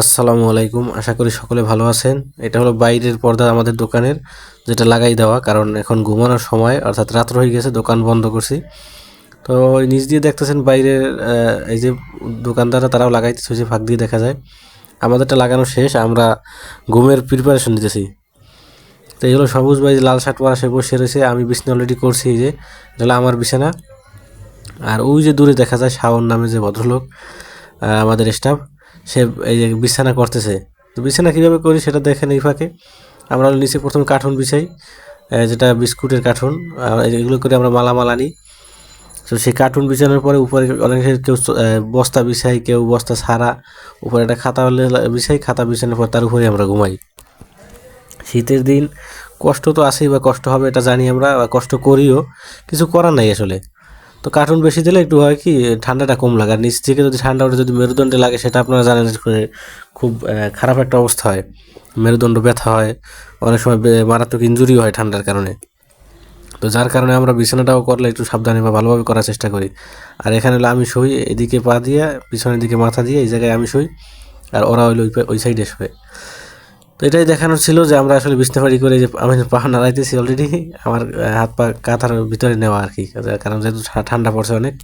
আসসালামু আলাইকুম। আশা করি সকলে ভালো আছেন। এটা হলো বাইরের পর্দা আমাদের দোকানের, যেটা লাগাই দেওয়া, কারণ এখন ঘুমানোর সময়, অর্থাৎ রাত্র হয়ে গেছে, দোকান বন্ধ করছি। তো নিচ দিয়ে দেখতেছেন বাইরের এই যে দোকানদাররা তারাও লাগাইতেছে যে ফাঁক দিয়ে দেখা যায়। আমাদেরটা লাগানো শেষ, আমরা ঘুমের প্রিপারেশন নিতেছি। তো এই হলো সবুজ ভাই, লাল শার্ট পরা সে বসে রয়েছে, আমি বিছানা অলরেডি করছি যে এটা হলো আমার বিছানা। আর ওই যে দূরে দেখা যায় শাওন নামে যে ভদ্রলোক আমাদের স্টাফ সে এই যে বিছানা করতেছে। তো বিছানা কীভাবে করি সেটা দেখেন এই ফাঁকে। আমরা নিচে প্রথমে কার্টুন বিছাই যেটা বিস্কুটের কার্টুন। এগুলো করে আমরা মালামাল আনি। তো সেই কার্টুন বিছানোর পরে উপরে অনেকে কেউ বস্তা বিছাই, কেউ বস্তা ছাড়া। উপরে একটা খাতা হলে বিছাই, খাতা বিছানোর পর তার উপরে আমরা ঘুমাই। শীতের দিন কষ্ট তো আসেই বা কষ্ট হবে এটা জানি আমরা কষ্ট করিও। কিছু করার নাই আসলে। তো কার্টুন বেশি দিলে একটু হয় কি, ঠান্ডাটা কম লাগে। আর নিচ থেকে যদি ঠান্ডা ওঠে যদি মেরুদণ্ডে লাগে, সেটা আপনারা জানেন খুব খারাপ একটা অবস্থা হয়। মেরুদণ্ড ব্যথা হয়, অনেক সময় মারাত্মক ইঞ্জুরি হয় ঠান্ডার কারণে। তো যার কারণে আমরা বিছানাটাও করলে একটু সাবধানে বা ভালোভাবে করার চেষ্টা করি। আর এখানে হলো আমি শুই, এদিকে পা দিয়ে, পিছনের দিকে মাথা দিয়ে এই জায়গায় আমি শুই, আর ওরা হইল ওই সাইডে শুয়ে। এটাই দেখানোর ছিল যে আমরা আসলে বিছনাফাড়ি করে যে আমি পা নাড়াইতেছি অলরেডি আমার হাত পা কাঁথার ভিতরে নেওয়া আর কি, কারণ যেহেতু ঠান্ডা পড়ছে অনেক।